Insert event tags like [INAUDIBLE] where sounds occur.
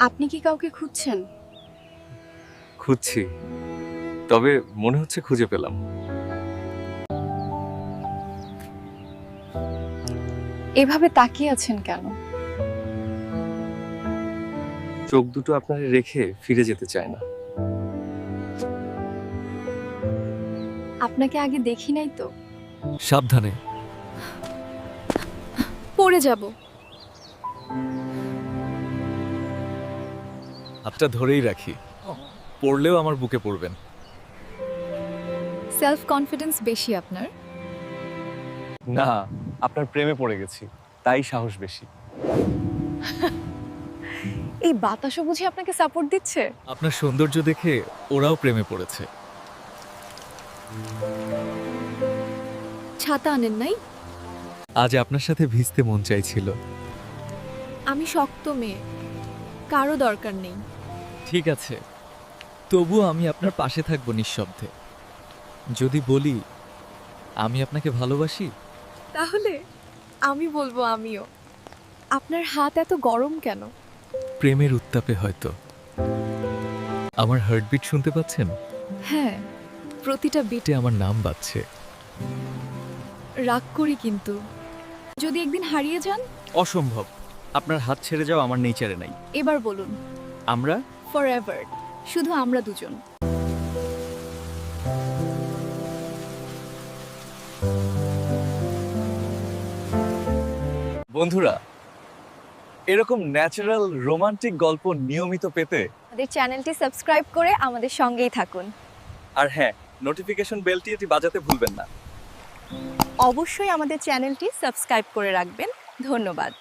আপনি কি কাউকে খুঁজছেন? খুঁজছি। তবে মনে হচ্ছে খুঁজে পেলাম। এভাবে তাকিয়ে আছেন কেন? চোখ দুটো আপনার রেখে ফিরে যেতে চায় না। আপনাকে আগে দেখি নাই তো? সাবধানে। পড়ে যাব। হাতটা ধরেই রাখি। পড়লেও আমার বুকে পড়বেন। সেলফ কনফিডেন্স বেশি আপনার? না আপনার প্রেমে পড়ে গেছি তাই সাহস বেশি। [LAUGHS] এই বাতাসও বুঝি আপনাকে সাপোর্ট দিচ্ছে? আপনার সৌন্দর্য দেখে ওরাও প্রেমে পড়েছে। ছাতা আনেন নাই? আজ আপনার সাথে ভিজতে মন চাইছিল। আমি শক্ত মেয়ে। কারও দরকার নেই। ঠিক আছে। তবুও আমি আপনার পাশে থাকব নিঃশব্দে। যদি বলি আমি আপনাকে ভালোবাসি? তাহলে আমি বলব আমিও। আপনার হাত এত গরম কেন? প্রেমের উত্তাপে হয়তো। আমার হার্টবিট শুনতে পাচ্ছেন? হ্যাঁ প্রতিটা বিটে আমার নাম বাজছে। রাগ করি কিন্তু। যদি একদিন হারিয়ে যান? অসম্ভব। আপনার হাত ছেড়ে যাও আমার নেচারে নাই। এবার বলুন। আমরা? ফর এভার শুধু আমরা দুজন। বন্ধুরা এরকম ন্যাচারাল রোমান্টিক গল্প নিয়মিত পেতে আমাদের চ্যানেলটি সাবস্ক্রাইব করে আমাদের সঙ্গেই থাকুন। আর হ্যাঁ নোটিফিকেশন বেলটি এটি বাজাতে ভুলবেন না। অবশ্যই আমাদের চ্যানেলটি সাবস্ক্রাইব করে রাখবেন। ধন্যবাদ।